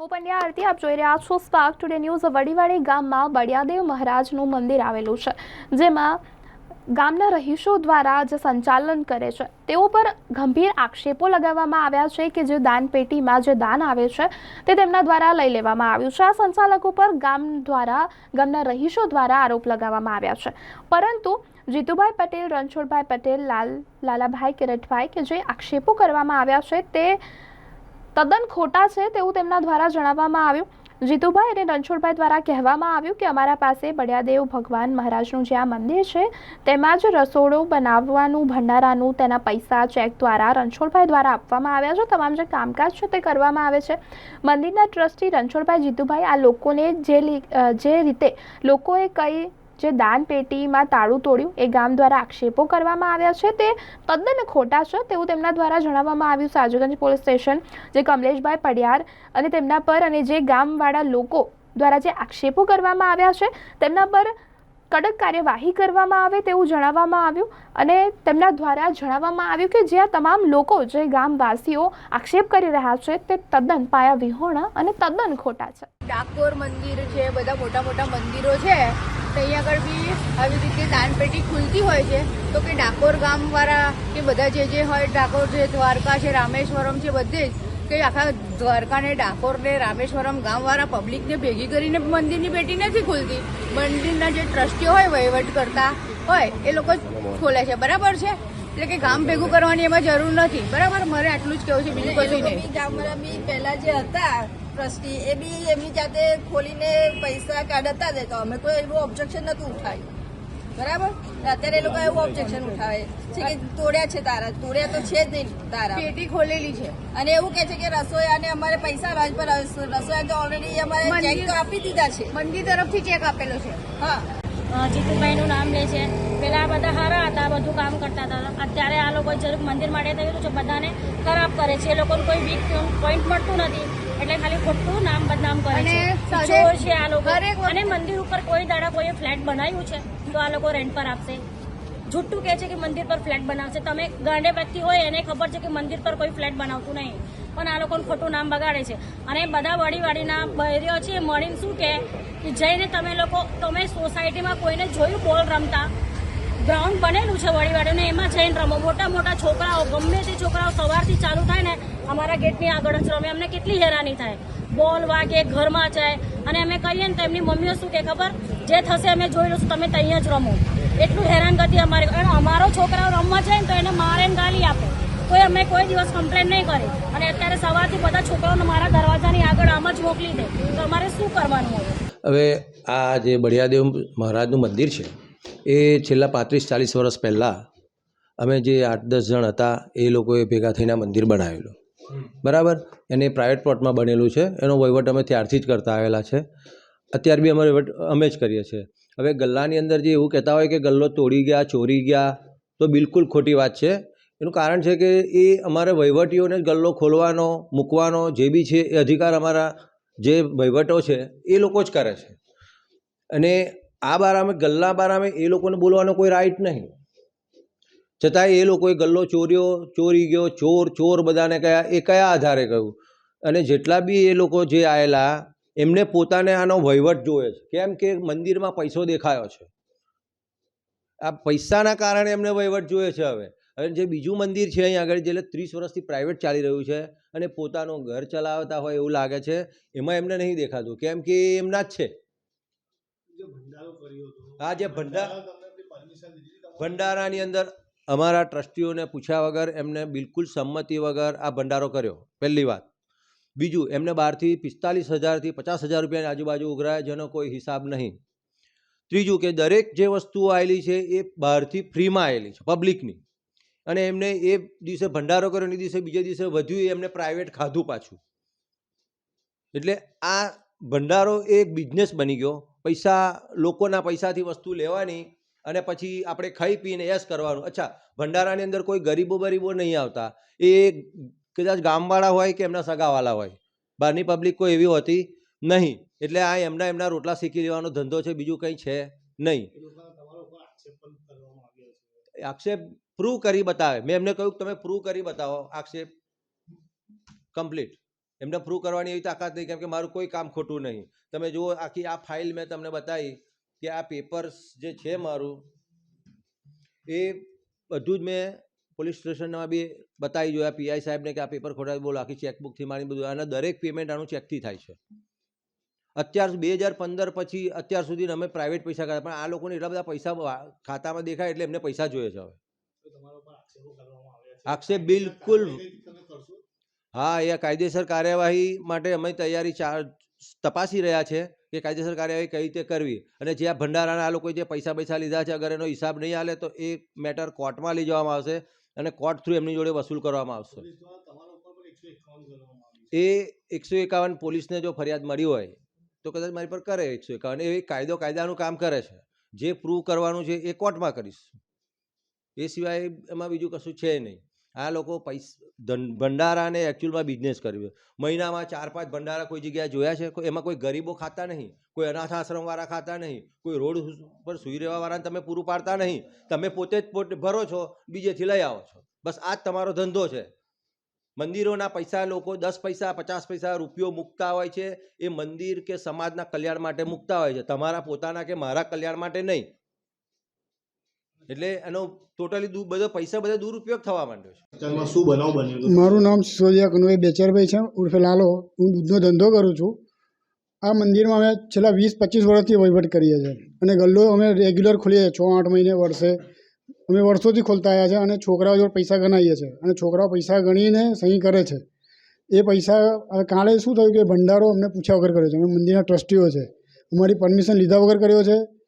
હું પંડ્યા આરતી, આપ જોઈ રહ્યા છો સ્પાર્ક ટુડે ન્યૂઝ વડીવાડી ગામમાં બળિયાદેવ મહારાજનું મંદિર આવેલું છે, જેમાં ગામના રહીશો દ્વારા જે સંચાલન કરે છે. તેઓ પર ગંભીર આક્ષેપો લગાવવામાં આવ્યા છે કે જે દાન પેટીમાં જે દાન આવે છે, તે તેમના દ્વારા લઈ લેવામાં આવ્યું છે. આ સંચાલકો પર ગામ દ્વારા, ગામના રહીશો દ્વારા આરોપ લગાવવામાં આવ્યા છે. પરંતુ જીતુભાઈ પટેલ, રણછોડભાઈ પટેલ, લાલ, લાલાભાઈ કિરટભાઈ કે જે આક્ષેપો કરવામાં આવ્યા છે, તે તદ્દન ખોટા છે તેવું તેમના દ્વારા જણાવવામાં આવ્યું. જીતુભાઈ અને રણછોડભાઈ દ્વારા કહેવામાં આવ્યું કે અમારા પાસે બળિયાદેવ ભગવાન મહારાજનું જે આ મંદિર છે, તેમાં જ રસોડું બનાવવાનું, ભંડારાનું, તેના પૈસા, ચેક દ્વારા રણછોડભાઈ દ્વારા આપવામાં આવ્યા છે. તમામ જે કામકાજ છે તે કરવામાં આવે છે. મંદિરના ટ્રસ્ટી રણછોડભાઈ જીતુભાઈ આ લોકોને જે જે રીતે લોકોએ કઈ જે દાન પેટીમાં તાળું તોડ્યું, એ ગામ દ્વારા આક્ષેપો કરવામાં આવ્યા છે. તે તદ્દન ખોટા છે તેવું તેમના દ્વારા જણાવવામાં આવ્યું છે. આજુગંજ પોલીસ સ્ટેશન, જે કમલેશભાઈ પડિયાર અને તેમના પર અને જે ગામવાળા લોકો દ્વારા જે આક્ષેપો કરવામાં આવ્યા છે, તેમના પર કડક કાર્યવાહી કરવામાં આવે તેવું જણાવવામાં આવ્યું અને તેમના દ્વારા જણાવવામાં આવ્યું કે જે આ તમામ લોકો, જે ગામવાસીઓ આક્ષેપ કરી રહ્યા છે, તે તદ્દન પાયા વિહોણા અને તદ્દન ખોટા છે. ડાકોર મંદિર છે, બધા મોટા મોટા મંદિરો છે. તો અહીંયા આગળ બી આવી રીતે દાનપેટી ખુલતી હોય છે. તો કે ડાકોર ગામવાળા કે બધા જે જે હોય, ડાકોર છે દ્વારકા છે, રામેશ્વરમ છે, બધે જ કે આખા દ્વારકાને, ડાકોરને, રામેશ્વરમ ગામવાળા પબ્લિકને ભેગી કરીને મંદિરની પેટી નથી ખુલતી. મંદિરના જે ટ્રસ્ટીઓ હોય વહીવટ કરતા હોય, એ લોકો જ ખોલે છે. બરાબર છે? એટલે કે ગામ ભેગું કરવાની એમાં જરૂર નથી. બરાબર? મારે આટલું જ કહેવું છે. બીજું કશું નહીં. ગામવાળા બી પહેલા જે હતા ટ્રસ્ટી એ બી એમની જાતે ખોલીને પૈસા કાઢતા જ તો અમે કોઈ એવું ઓબ્જેક્શન નતું ઉઠાવ્યું બરાબર? અત્યારે એ લોકો એવું ઓબ્જેક્શન ઉઠાવે છે કે તોડ્યા છે તારા તોડ્યા તો છે જ નહીં તારા. પેટી ખોલેલી છે. અને એવું કે છે કે રસોયાને અમારે પૈસા રાજ પર રસોયા તો ઓલરેડી અમારે ચેક તો આપી દીધા છે. મંદિર તરફથી ચેક આપેલો છે. હા. જીતુભાઈનું નામ લે છે. પેલા બધા સારા હતા બધું કામ કરતા હતા. અત્યારે આ લોકો જરૂર મંદિર માટે થયું છે બધાને ખરાબ કરે છે. એ લોકોનું કોઈ વીક પોઈન્ટ મળતું નથી. એટલે ખાલી ખોટું નામ બદનામ કરે છે. ચોર છે આ લોકો. અને મંદિર ઉપર કોઈ દાડા કોઈએ ફ્લેટ બનાવ્યું છે તો આ લોકો રેન્ટ પર આપશે. જુઠ્ઠું કહે છે કે મંદિર પર ફ્લેટ બનાવશે. તમે ગાંડે વ્યક્તિ હોય એને ખબર છે કે મંદિર પર કોઈ ફ્લેટ બનાવતું નહીં. પણ આ લોકોનું ખોટું નામ બગાડે છે. અને બધા વડીવાડીના બહેરીઓ છે એ મળીને શું કહે? કે જઈને તમે લોકો તમે સોસાયટીમાં કોઈને જોયું બોલ રમતા? ગ્રાઉન્ડ બનેલું છે વડીવાડીને. એમાં જઈને રમો. મોટા મોટા છોકરાઓ, ગમે તે છોકરાઓ સવારથી ચાલુ થાય ને, અમારા ગેટની આગળ જ રમે. અમને કેટલી હેરાની થાય. બોલ વાગે, ઘરમાં જાય. અને અમે કહીએ ને તો એમની મમ્મીઓ શું કે ખબર? જે થશે અમે જોઈ લઈશું, તમે ત્યાં જ રમો. એટલું હેરાનગતિ અમારી. અને અમારો છોકરાઓ રમવા જાય ને તો એને મારે ને ગાલી આપે. કોઈ અમે કોઈ દિવસ કમ્પ્લેન નહીં કરી. અને અત્યારે સવારથી બધા છોકરાઓને મારા દરવાજાની આગળ આમ જ મોકલી દે. તો અમારે શું કરવાનું હવે આ જે બળિયાદેવ મહારાજનું મંદિર છે એ છેલ્લા પાંત્રીસ ચાલીસ વર્ષ પહેલાં અમે જે આઠ દસ જણ હતા, એ લોકોએ ભેગા થઈને મંદિર બનાવેલું. બરાબર? એને પ્રાઇવેટ પ્લોટમાં બનેલું છે. એનો વહીવટ અમે ત્યારથી જ કરતા આવેલા છે. અત્યારે બી અમે વહીવટ, અમે જ કરીએ છીએ. હવે ગલ્લાની અંદર જે એવું કહેતા હોય કે ગલ્લો તોડી ગયા, ચોરી ગયા, તો બિલકુલ ખોટી વાત છે. એનું કારણ છે કે એ અમારે વહીવટીઓને ગલ્લો ખોલવાનો, મૂકવાનો, જે બી છે, એ અધિકાર અમારા જે વહીવટો છે, એ લોકો જ કરે છે. અને આ બારામાં, ગલ્લા બારામાં એ લોકોને બોલવાનો કોઈ રાઈટ નહીં. છતાંય એ લોકોએ ગલ્લો ચોર્યો, ચોરી ગયો, ચોર ચોર બધાને કયા, એ કયા આધારે કહ્યું અને જેટલા બી એ લોકો જે આવેલા એમને પોતાને આનો વહીવટ જોવે છે. કેમ કે મંદિરમાં પૈસો દેખાયો છે. આ પૈસાના કારણે એમને વહીવટ જોઈએ છે હવે. હવે જે બીજું મંદિર છે અહીં આગળ, જે ત્રીસ વર્ષથી પ્રાઇવેટ ચાલી રહ્યું છે અને પોતાનું ઘર ચલાવતા હોય એવું લાગે છે, એમાં એમને નહીં દેખાતું. કેમ કે એમના જ છે. હા જે ભંડાર ભંડારાની અંદર અમારા ટ્રસ્ટીઓને પૂછ્યા વગર એમને બિલકુલ સંમતિ વગર આ ભંડારો કર્યો પહેલી વાત. બીજું એમને બહારથી પિસ્તાલીસ હજારથી પચાસ હજાર રૂપિયાની આજુબાજુ ઉઘરાય જેનો કોઈ હિસાબ નહીં. ત્રીજું કે દરેક જે વસ્તુઓ આવેલી છે એ બહારથી ફ્રીમાં આવેલી છે પબ્લિકની. અને એમને એ દિવસે ભંડારો કર્યો એ દિવસે બીજે દિવસે વધ્યું એમને પ્રાઇવેટ ખાધું પાછું. એટલે આ ભંડારો એક બિઝનેસ બની ગયો. પૈસા લોકોના પૈસાથી વસ્તુ લેવાની અને પછી આપણે ખાઈ પીને એસ કરવાનું. અચ્છા ભંડારાની અંદર કોઈ ગરીબો બરીબો નહીં આવતા. એ કદાચ ગામવાળા હોય કે એમના સગાવાળા હોય. બહારની પબ્લિક કોઈ એવી હોતી નહીં. એટલે આ એમના એમના રોટલા શીખી લેવાનો ધંધો છે બીજું કંઈ છે નહીં. આક્ષેપ પ્રૂવ કરી બતાવે. મેં એમને કહ્યું કે તમે પ્રૂવ કરી બતાવો આક્ષેપ. કમ્પ્લીટ એમને પ્રૂવ કરવાની એવી તાકાત નહીં કેમ કે મારું કોઈ કામ ખોટું નહીં. તમે જુઓ આખી આ ફાઇલ મેં તમને બતાવી કે આ પેપર્સ જે છે મારું એ બધું જ મેં પોલીસ સ્ટેશનમાં બી બતાવી જોયા. પીઆઈ સાહેબને કે આ પેપર ખોટા બોલો આખી ચેકબુકથી મારી બધું. અને દરેક પેમેન્ટ આનું ચેકથી થાય છે. અત્યાર બે હજાર પંદર પછી અત્યાર સુધી અમે પ્રાઇવેટ પૈસા કરતા પણ આ લોકોને એટલા બધા પૈસા ખાતામાં દેખાય એટલે એમને પૈસા જોઈએ છે હવે. આક્ષેપ બિલકુલ હા એ કાયદેસર કાર્યવાહી માટે અમે તૈયારી ચા તપાસી રહ્યા છે કે કાયદેસર કાર્યવાહી કઈ રીતે કરવી. અને જે આ ભંડારાના આ લોકોએ જે પૈસા પૈસા લીધા છે અગર એનો હિસાબ નહીં આલે તો એ મેટર કોર્ટમાં લઈ જવામાં આવશે અને કોર્ટ થ્રુ એમની જોડે વસૂલ કરવામાં આવશે. એ એકસો એકાવન પોલીસને જો ફરિયાદ મળી હોય તો કદાચ મારી પર કરે એકસો એકાવન. એ કાયદો કાયદાનું કામ કરે છે. જે પ્રૂવ કરવાનું છે એ કોર્ટમાં કરીશ. એ સિવાય એમાં બીજું કશું છે નહીં. આ લોકો પૈસા ભંડારાને એકચ્યુઅલમાં બિઝનેસ કર્યો મહિનામાં ચાર પાંચ ભંડારા કોઈ જગ્યાએ જોયા છે? એમાં કોઈ ગરીબો ખાતા નહીં? કોઈ અનાથ આશ્રમવાળા ખાતા નહીં? કોઈ રોડ પર સૂઈ રહેવાવાળાને તમે પૂરું પાડતા નહીં? તમે પોતે જ પોતે ભરો છો, બીજેથી લઈ આવો છો. બસ આ જ તમારો ધંધો છે. મંદિરોના પૈસા લોકો દસ પૈસા, પચાસ પૈસા રૂપિયો મૂકતા હોય છે. એ મંદિર કે સમાજના કલ્યાણ માટે મૂકતા હોય છે. તમારા પોતાના કે મારા કલ્યાણ માટે નહીં? એટલે એનો ટોટલી બધો પૈસા બધા દુરુપયોગ થવા માંડ્યો છે. શું બનાવ બન્યો મારું નામ સિસોદિયા કનુભાઈ બેચરભાઈ છે ઉર્ફે લાલો. હું દૂધનો ધંધો કરું છું. આ મંદિરમાં અમે છેલ્લા વીસ પચીસ વર્ષથી વહીવટ કરીએ છીએ. અને ગલ્લો અમે રેગ્યુલર ખોલીએ છીએ છ આઠ મહિને વર્ષે. અમે વર્ષોથી ખોલતા આવ્યા છે અને છોકરાઓ જોડે પૈસા ગણાવીએ છીએ. અને છોકરાઓ પૈસા ગણીને સહી કરે છે. એ પૈસા હવે કાલે શું થયું કે ભંડારો અમને પૂછ્યા વગર કર્યો છે. અમે મંદિરના ટ્રસ્ટીઓ છે. અમારી પરમિશન લીધા વગર કર્યો છે.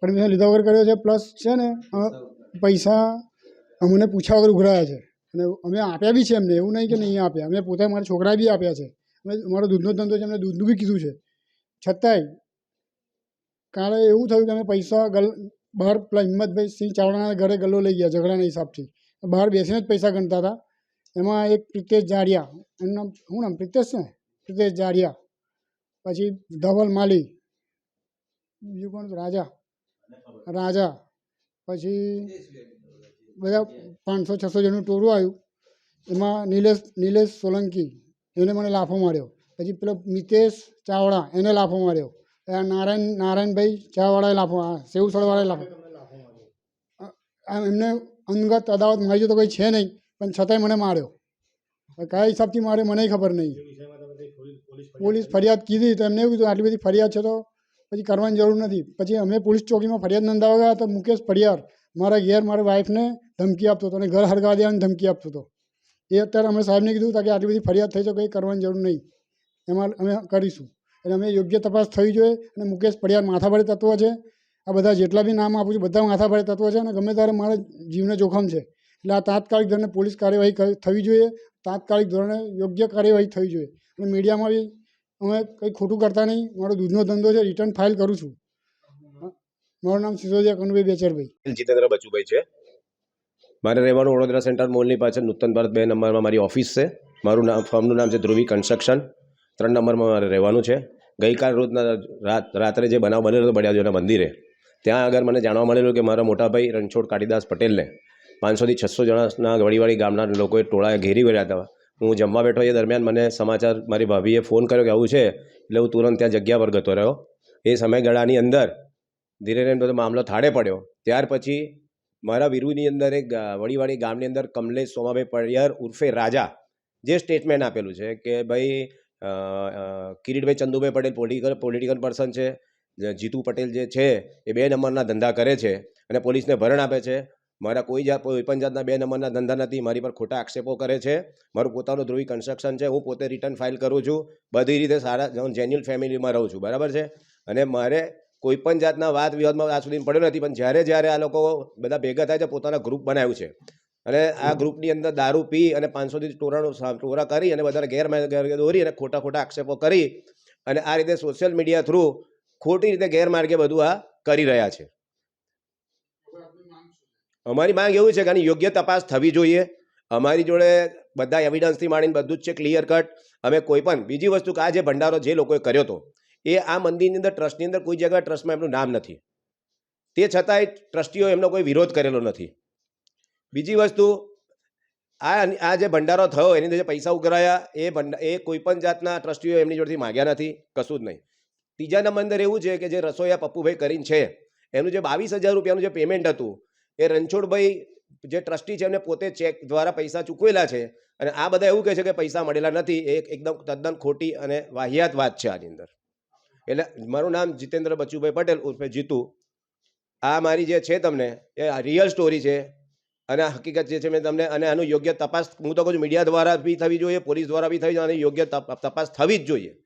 પરમિશન લીધા વગર કર્યો છે. પ્લસ છે ને પૈસા અમને પૂછ્યા વગર ઉઘરાયા છે. અને અમે આપ્યા બી છે એમને. એવું નહીં કે નહીં આપ્યા. અમે પોતે મારા છોકરા બી આપ્યા છે. અમે અમારો દૂધનો ધંધો છે. એમને દૂધનું બી કીધું છે. છતાંય કાલે એવું થયું કે અમે પૈસા ગલ, બહાર પેલા હિંમતભાઈ સિંહ ચાવડાના ઘરે ગલ્લો લઈ ગયા ઝઘડાના હિસાબથી. બહાર બેસીને જ પૈસા ગણતા હતા. એમાં એક પ્રિતેશ જાડિયા એનું નામ, શું નામ? પ્રિતેશ ને? પ્રિતેશ જાડિયા પછી ધવલ માલી. બીજું કોણ? રાજા. રાજા. પછી બધા પાંચસો છસો જણનું ટોળું આવ્યું. એમાં નિલેશ નિલેશ સોલંકી એને મને લાફો માર્યો. પછી પેલો મિતેશ ચાવડા એને લાફો માર્યો. નારાયણ નારાયણભાઈ ચાવાળાએ લાફો સેવસળવાળાએ લાફો. એમને અંગત અદાવત મારી તો કંઈ છે નહીં પણ છતાંય મને માર્યો. કયા હિસાબથી માર્યો મને ખબર નહીં. પોલીસ ફરિયાદ કીધી તો એમને એવું કીધું આટલી બધી ફરિયાદ છે તો પછી કરવાની જરૂર નથી. પછી અમે પોલીસ ચોકીમાં ફરિયાદ નોંધાવવા ગયા તો મુકેશ ફરિયાર, મારા ઘેર મારા વાઈફને ધમકી આપતો હતો અને ઘર હરગાવા દેવાની ધમકી આપતો હતો. એ અત્યારે અમે સાહેબને કીધું કે આટલી બધી ફરિયાદ થઈ છે, કંઈ કરવાની જરૂર નહીં. એમાં અમે કરીશું. એટલે અમે યોગ્ય તપાસ થવી જોઈએ અને મુકેશ ફરિયાર માથાભારે તત્વો છે. આ બધા જેટલા બી નામ આપું છું, બધા માથાભારે તત્વો છે અને ગમે ત્યારે મારા જીવને જોખમ છે. એટલે આ તાત્કાલિક ધોરણે પોલીસ કાર્યવાહી થવી જોઈએ. તાત્કાલિક ધોરણે યોગ્ય કાર્યવાહી થવી જોઈએ. અને મીડિયામાં બી અમે કંઈ ખોટું કરતા નહીં. મારો દૂધનો ધંધો છે રિટર્ન ફાઇલ કરું છું. મારું નામ સિસોદિયા કનુભાઈ બેચરભાઈ. જીતેન્દ્ર બચુભાઈ છે. મારે રહેવાનું વડોદરા સેન્ટર મોલની પાછળ નૂતન ભારત બે નંબરમાં મારી ઓફિસ છે. મારું નામ ફર્મનું નામ છે ધ્રુવી કન્સ્ટ્રક્શન. ત્રણ નંબરમાં મારે રહેવાનું છે. ગઈકાલ રોજના રાત રાત્રે જે બનાવ બનેલો હતો બળિયાદેવના મંદિરે ત્યાં આગળ મને જાણવા મળેલું કે મારા મોટાભાઈ રણછોડ કાળીદાસ પટેલને પાંચસોથી છસો જણાના વળીવાળી ગામના લોકોએ ટોળાએ ઘેરી વળ્યા હતા. હું જમવા બેઠો એ દરમિયાન મને સમાચાર મારી ભાભીએ ફોન કર્યો કે આવું છે, એટલે હું તુરંત ત્યાં જગ્યા પર ગતો રહ્યો. એ સમયગાળાની અંદર ધીરે ધીરે બધો મામલો થાળે પડ્યો. ત્યાર પછી મારા વિરુની અંદર એક વડીવાડી ગામની અંદર કમલેશ સોમાભાઈ પડિયાર ઉર્ફે રાજા જે સ્ટેટમેન્ટ આપેલું છે કે ભાઈ Kiritbhai Chandubhai Patel political political person છે જીતુ પટેલ જે છે, એ બે નંબરના ધંધા કરે છે અને પોલીસને ભરણ આપે છે. મારા કોઈ જાત કોઈ પણ જાતના બે નંબરના ધંધા નથી, મારી પર ખોટા આક્ષેપો કરે છે. મારું પોતાનું ધ્રુવી કન્સ્ટ્રક્શન છે, હું પોતે રિટર્ન ફાઇલ કરું છું. બધી રીતે સારા જેન્યુઅલ ફેમિલીમાં રહું છું, બરાબર છે? અને મારે કોઈ પણ જાતના વાદ વિવાદમાં આજ સુધી પડ્યો નથી, પણ જ્યારે જ્યારે આ લોકો બધા ભેગા થાય છે, પોતાના ગ્રુપ બનાવ્યું છે. અને આ ગ્રુપની અંદર દારૂ પી અને પાંચસોથી ટોરાનું ટોરા કરી અને બધાને ગેરમાર્ગે દોરી અને ખોટા ખોટા આક્ષેપો કરી અને આ રીતે સોશિયલ મીડિયા થ્રુ ખોટી રીતે ગેરમાર્ગે બધું આ કરી રહ્યા છે. અમારી માંગ એવું છે કે આની યોગ્ય તપાસ થવી જોઈએ. અમારી જોડે બધા એવિડન્સથી માંડીને બધું જ છે ક્લિયર કટ અમે કોઈ પણ બીજી વસ્તુ કે આ જે ભંડારો જે લોકોએ કર્યો હતો, એ આ મંદિરની અંદર ટ્રસ્ટની અંદર કોઈ જગ્યાએ ટ્રસ્ટમાં એમનું નામ નથી. તે છતાંય ટ્રસ્ટીઓ એમનો કોઈ વિરોધ કરેલો નથી. બીજી વસ્તુ, આ આ જે ભંડારો થયો, એની અંદર જે પૈસા ઉઘરાયા, એ ભંડા, એ કોઈ પણ જાતના ટ્રસ્ટીઓ એમની જોડેથી માગ્યા નથી, કશું જ નહીં. ત્રીજા નંબર એવું છે કે જે રસોઈયા પપ્પુભાઈ કરીને છે, એનું જે બાવીસ હજાર રૂપિયાનું જે પેમેન્ટ હતું એ રણછોડભાઈ જે ટ્રસ્ટી છે એમને પોતે ચેક દ્વારા પૈસા ચૂકવેલા છે અને આ બધા એવું કહે છે કે પૈસા મળેલા નથી, એ એકદમ તદ્દન ખોટી અને વાહિયાત વાત છે આની અંદર. એટલે મારું નામ જીતેન્દ્ર બચુભાઈ પટેલ ઉર્ફે જીતુ. આ મારી જે છે તમને, એ રિયલ સ્ટોરી છે અને હકીકત જે છે મેં તમને અને આનું યોગ્ય તપાસ, હું તો કહું છું મીડિયા દ્વારા બી થવી જોઈએ, પોલીસ દ્વારા બી થવી જોઈએ અને યોગ્ય તપ- તપાસ થવી જ જોઈએ.